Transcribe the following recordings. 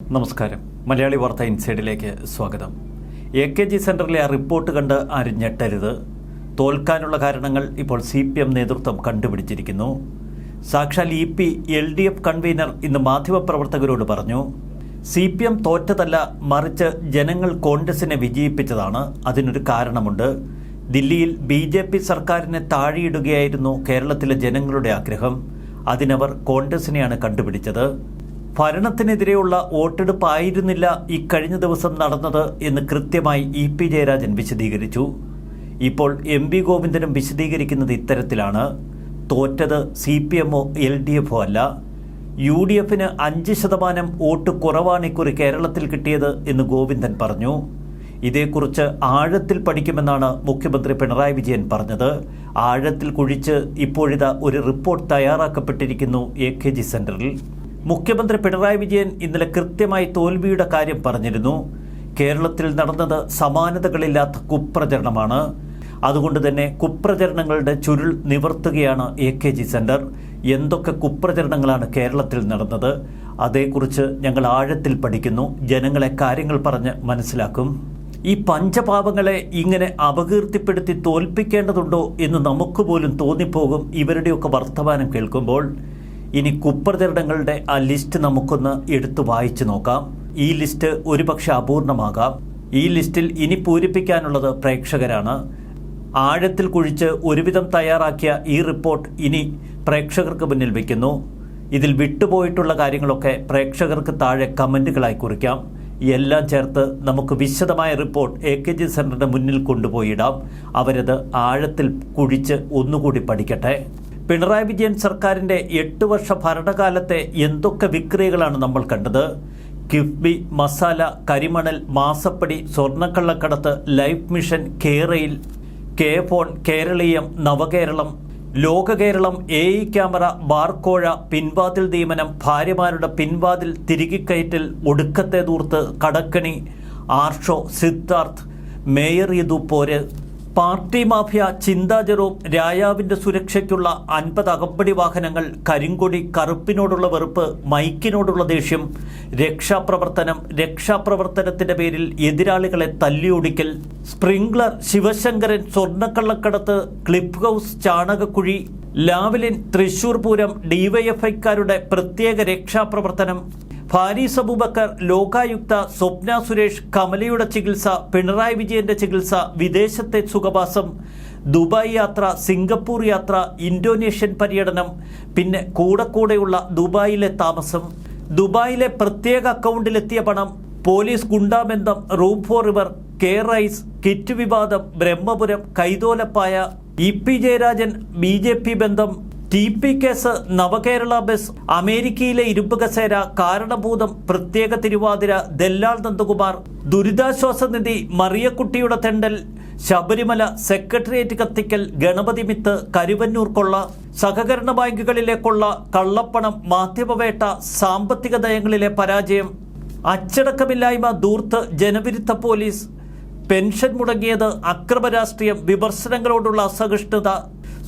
നമസ്കാരം. മലയാളി വാർത്ത ഇൻസൈഡിലേക്ക് സ്വാഗതം. എ കെ ജി സെന്ററിലെ ആ റിപ്പോർട്ട് കണ്ട് ആരും ഞെട്ടരുത്. തോൽക്കാനുള്ള കാരണങ്ങൾ ഇപ്പോൾ സി പി എം നേതൃത്വം കണ്ടുപിടിച്ചിരിക്കുന്നു. സാക്ഷാൽ E P L D F convener ഇന്ന് മാധ്യമപ്രവർത്തകരോട് പറഞ്ഞു സി പി എം തോറ്റതല്ല മറിച്ച് ജനങ്ങൾ കോൺഗ്രസിനെ വിജയിപ്പിച്ചതാണ്. അതിനൊരു കാരണമുണ്ട്. ദില്ലിയിൽ ബി ജെ പി സർക്കാരിനെ താഴെയിടുകയായിരുന്നു കേരളത്തിലെ ജനങ്ങളുടെ ആഗ്രഹം. അതിനവർ കോൺഗ്രസിനെയാണ് കണ്ടുപിടിച്ചത്. ഭരണത്തിനെതിരെയുള്ള വോട്ടെടുപ്പായിരുന്നില്ല ഇക്കഴിഞ്ഞ ദിവസം നടന്നത് എന്ന് കൃത്യമായി ഇ പി ജയരാജൻ വിശദീകരിച്ചു. ഇപ്പോൾ എം പി ഗോവിന്ദനും വിശദീകരിക്കുന്നത് ഇത്തരത്തിലാണ്. തോറ്റത് സി പി എമ്മോ എൽ ഡി എഫോ അല്ല. യു ഡി എഫിന് അഞ്ച് ശതമാനം വോട്ട് കുറവാണ് ഇക്കുറി കേരളത്തിൽ കിട്ടിയത് എന്ന് ഗോവിന്ദൻ പറഞ്ഞു. ഇതേക്കുറിച്ച് ആഴത്തിൽ പഠിക്കുമെന്നാണ് മുഖ്യമന്ത്രി പിണറായി വിജയൻ പറഞ്ഞത്. ആഴത്തിൽ കുഴിച്ച് ഇപ്പോഴിതാ ഒരു റിപ്പോർട്ട് തയ്യാറാക്കപ്പെട്ടിരിക്കുന്നു എ കെ ജി സെന്ററിൽ. മുഖ്യമന്ത്രി പിണറായി വിജയൻ ഇന്നലെ കൃത്യമായി തോൽവിയുടെ കാര്യം പറഞ്ഞിരുന്നു. കേരളത്തിൽ നടന്നത് സമാനതകളില്ലാത്ത കുപ്രചരണമാണ്. അതുകൊണ്ട് തന്നെ കുപ്രചരണങ്ങളുടെ ചുരുൾ നിവർത്തുകയാണ് എ കെ ജി സെന്റർ. എന്തൊക്കെ കുപ്രചരണങ്ങളാണ് കേരളത്തിൽ നടന്നത്? അതേക്കുറിച്ച് ഞങ്ങൾ ആഴത്തിൽ പഠിക്കുന്നു. ജനങ്ങളെ കാര്യങ്ങൾ പറഞ്ഞ് മനസ്സിലാക്കും. ഈ പഞ്ചപാപങ്ങളെ ഇങ്ങനെ അപകീർത്തിപ്പെടുത്തി തോൽപ്പിക്കേണ്ടതുണ്ടോ എന്ന് നമുക്ക് പോലും തോന്നിപ്പോകും. ഇവരുടെയൊക്കെ വർത്തമാനം കേൾക്കുമ്പോൾ ഇനി കുപ്രചരണങ്ങളുടെ ആ ലിസ്റ്റ് നമുക്കൊന്ന് എടുത്തു വായിച്ചു നോക്കാം. ഈ ലിസ്റ്റ് ഒരുപക്ഷെ അപൂർണമാകാം. ഈ ലിസ്റ്റിൽ ഇനി പൂരിപ്പിക്കാനുള്ളത് പ്രേക്ഷകരാണ്. ആഴത്തിൽ കുഴിച്ച് ഒരുവിധം തയ്യാറാക്കിയ ഈ റിപ്പോർട്ട് ഇനി പ്രേക്ഷകർക്ക് മുന്നിൽ വയ്ക്കുന്നു ഇതിൽ വിട്ടുപോയിട്ടുള്ള കാര്യങ്ങളൊക്കെ പ്രേക്ഷകർക്ക് താഴെ കമന്റുകളായി കുറിക്കാം. എല്ലാം ചേർത്ത് നമുക്ക് വിശദമായ റിപ്പോർട്ട് എ കെ ജി സെന്ററിന്റെ മുന്നിൽ കൊണ്ടുപോയിടാം അവരത് ആഴത്തിൽ കുഴിച്ച് ഒന്നുകൂടി പഠിക്കട്ടെ. പിണറായി വിജയൻ സർക്കാരിന്റെ എട്ട് വർഷ ഭരണകാലത്തെ എന്തൊക്കെ വിക്രിയകളാണ് നമ്മൾ കണ്ടത്? കിഫ്ബി മസാല കരിമണൽ മാസപ്പടി സ്വർണക്കള്ളക്കടത്ത് ലൈഫ് മിഷൻ കേരയിൽ K phone Keraleeyam Navakeralam ലോകകേരളം A I camera ബാർക്കോഴ പിൻവാതിൽ നിയമനം ഭാര്യമാരുടെ പിൻവാതിൽ തിരികിക്കയറ്റൽ ഒടുക്കത്തെ ദൂർത്ത് കടക്കണി ആർഷോ സിദ്ധാർത്ഥ് മേയർ യദു പോര് പാർട്ടി മാഫിയ ചിന്താജെറോം രായാവിന്റെ സുരക്ഷയ്ക്കുള്ള അൻപത് അകമ്പടി വാഹനങ്ങൾ കരിങ്കൊടി കറുപ്പിനോടുള്ള വെറുപ്പ് മൈക്കിനോടുള്ള ദേഷ്യം രക്ഷാപ്രവർത്തനം രക്ഷാപ്രവർത്തനത്തിന്റെ പേരിൽ എതിരാളികളെ തല്ലിയൊടിക്കൽ സ്പ്രിംഗ്ലർ ശിവശങ്കരൻ സ്വർണക്കള്ളക്കടത്ത് ക്ലിപ്പ് ഹൗസ് ചാണകക്കുഴി ലാവലിൻ തൃശൂർ പൂരം ഡിവൈഎഫ്ഐക്കാരുടെ പ്രത്യേക രക്ഷാപ്രവർത്തനം ഫാരീസ് അബൂബക്കർ ലോകായുക്ത സ്വപ്ന സുരേഷ് കമലയുടെ ചികിത്സ പിണറായി വിജയന്റെ ചികിത്സ വിദേശത്തെ സുഖവാസം ദുബായ് യാത്ര സിംഗപ്പൂർ യാത്ര ഇന്തോനേഷ്യൻ പര്യടനം പിന്നെ കൂടെ കൂടെയുള്ള ദുബായിലെ താമസം. ദുബായിലെ പ്രത്യേക അക്കൗണ്ടിലെത്തിയ പണം police ഗുണ്ടാബന്ധം room four river K rice kit വിവാദം Brahmapuram കൈതോലപ്പായ E P Jayarajan B J P ബന്ധം T P case Navakerala bus അമേരിക്കയിലെ ഇരുമ്പ് കസേര കാരണഭൂതം പ്രത്യേക തിരുവാതിര ദല്ലാൽ നന്ദകുമാർ ദുരിതാശ്വാസ നിധി മറിയക്കുട്ടിയുടെ തെണ്ടൽ ശബരിമല സെക്രട്ടേറിയറ്റ് കത്തിക്കൽ ഗണപതി മിത്ത് കരുവന്നൂർ കൊള്ള സഹകരണ ബാങ്കുകളിലെ കൊള്ള കള്ളപ്പണം മാധ്യമവേട്ട സാമ്പത്തിക നയങ്ങളിലെ പരാജയം അച്ചടക്കമില്ലായ്മ ദൂർത്ത് ജനവിരുദ്ധ പോലീസ് പെൻഷൻ മുടങ്ങിയത് അക്രമ രാഷ്ട്രീയം വിമർശനങ്ങളോടുള്ള അസഹിഷ്ണുത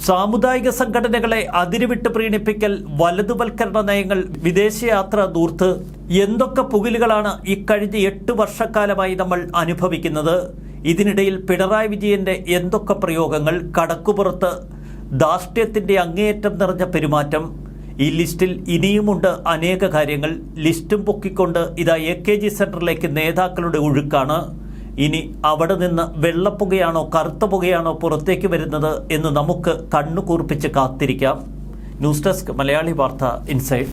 സാമുദായിക സംഘടനകളെ അതിരുവിട്ട് പ്രീണിപ്പിക്കൽ വലതുവൽക്കരണ നയങ്ങൾ വിദേശയാത്ര ദൂർത്ത് എന്തൊക്കെ പുകിലുകളാണ് ഇക്കഴിഞ്ഞ എട്ട് വർഷക്കാലമായി നമ്മൾ അനുഭവിക്കുന്നത്? ഇതിനിടയിൽ പിണറായി വിജയന്റെ എന്തൊക്കെ പ്രയോഗങ്ങൾ? കടക്കുപുറത്ത് ധാർഷ്ട്യത്തിന്റെ അങ്ങേയറ്റം നിറഞ്ഞ പെരുമാറ്റം. ഈ ലിസ്റ്റിൽ ഇനിയുമുണ്ട് അനേക കാര്യങ്ങൾ. ലിസ്റ്റും പൊക്കിക്കൊണ്ട് ഇതാ എ കെ ജി സെന്ററിലേക്ക് നേതാക്കളുടെ ഒഴുക്കാണ്. ഇനി അവിടെ നിന്ന് വെള്ളപ്പുകയാണോ കറുത്ത പുകയാണോ പുറത്തേക്ക് വരുന്നത് എന്ന് നമുക്ക് കണ്ണു കൂർപ്പിച്ച് കാത്തിരിക്കാം. ന്യൂസ് ഡെസ്ക് മലയാളി വാർത്ത ഇൻസൈഡ്.